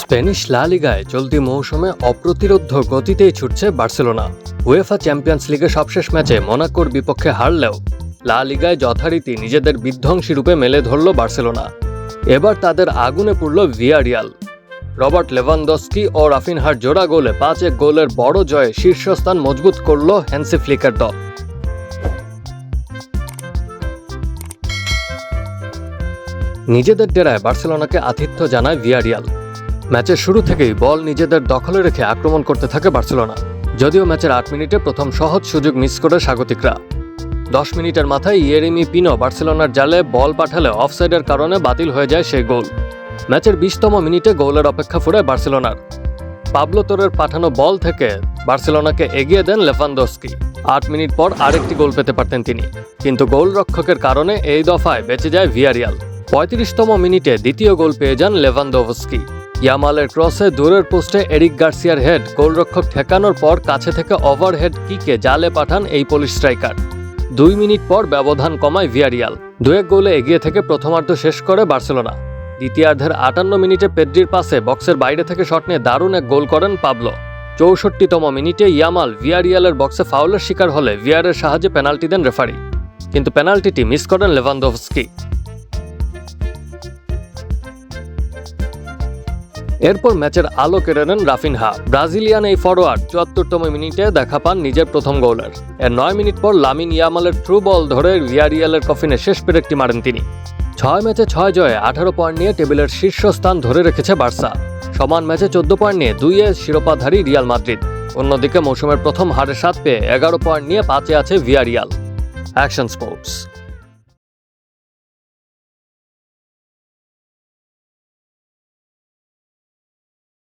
Spanish লা লিগায় চলতি মৌসুমে অপ্রতিরোধ্য গতিতেই ছুটছে বার্সেলোনা। উয়েফা চ্যাম্পিয়ন্স লিগে সবশেষ ম্যাচে মোনাকোর বিপক্ষে হারলেও লা লিগায় যথারীতি নিজেদের বিধ্বংসী রূপে মেলে ধরল বার্সেলোনা। এবার তাদের আগুনে পড়ল ভিয়ারিয়াল। রবার্ট লেভানদস্কি ও রাফিনহার জোড়া গোলে পাঁচ এক গোলের বড় জয়ে শীর্ষস্থান মজবুত করল হ্যান্সি ফ্লিকার দল। নিজেদের ডেরায় বার্সেলোনাকে আতিথ্য জানায় ভিয়ারিয়াল। ম্যাচের শুরু থেকেই বল নিজেদের দখলে রেখে আক্রমণ করতে থাকে বার্সেলোনা। যদিও ম্যাচের আট মিনিটে প্রথম সহজ সুযোগ মিস করে স্বাগতিকরা। দশ মিনিটের মাথায় ইয়েরেমি পিনো বার্সেলোনার জালে বল পাঠালে অফসাইডের কারণে বাতিল হয়ে যায় সেই গোল। ম্যাচের বিশতম মিনিটে গোলের অপেক্ষা ফুরে বার্সেলোনার। পাবলো তোরের পাঠানো বল থেকে বার্সেলোনাকে এগিয়ে দেন লেফানদস্কি আট মিনিট পর আরেকটি গোল পেতে পারতেন তিনি। কিন্তু গোলরক্ষকের কারণে এই দফায় বেঁচে যায় ভিয়ারিয়াল। পঁয়ত্রিশতম মিনিটে দ্বিতীয় গোল পেয়ে যান লেভানদোভস্কি ইয়ামালের ক্রসে দূরের পোস্টে এরিক গার্সিয়ার হেড। গোলরক্ষক ঠেকানোর পর কাছে থেকে ওভারহেড কিকে জালে পাঠান এই পোলিশ স্ট্রাইকার। দুই মিনিট পর ব্যবধান কমায় ভিয়ারিয়াল। দু এক গোলে এগিয়ে থেকে প্রথমার্ধ শেষ করে বার্সেলোনা। দ্বিতীয়ার্ধের আটান্ন মিনিটে পেড্রির পাশে বক্সের বাইরে থেকে শট নিয়ে দারুণ এক গোল করেন পাবলো। চৌষট্টিতম মিনিটে ইয়ামাল ভিয়ারিয়ালের বক্সে ফাউলের শিকার হলে ভিয়ারের সাহায্যে পেনাল্টি দেন রেফারি। কিন্তু পেনাল্টিটি মিস করেন লেভানদোভস্কি এরপর ম্যাচের আলো কেড়ে নেন রাফিনহা। ব্রাজিলিয়ান এই ফরোয়ার্ড চুয়াত্তরতম মিনিটে দেখা পান নিজের প্রথম গোলের এর নয় মিনিট পর লামিন ইয়ামালের থ্রু বল ধরে রিয়ারিয়ালের কফিনে শেষ পেরেকটি মারেন তিনি। ছয় ম্যাচে ছয় জয়ে আঠারো পয়েন্ট নিয়ে টেবিলের শীর্ষস্থান ধরে রেখেছে বার্সা। সমান ম্যাচে চোদ্দ পয়েন্ট নিয়ে দুইয়ে শিরোপাধারী রিয়াল মাদ্রিদ। অন্যদিকে মৌসুমের প্রথম হারের সাত পেয়ে এগারো পয়েন্ট নিয়ে পাঁচে আছে ভিয়ারিয়াল। Action sports.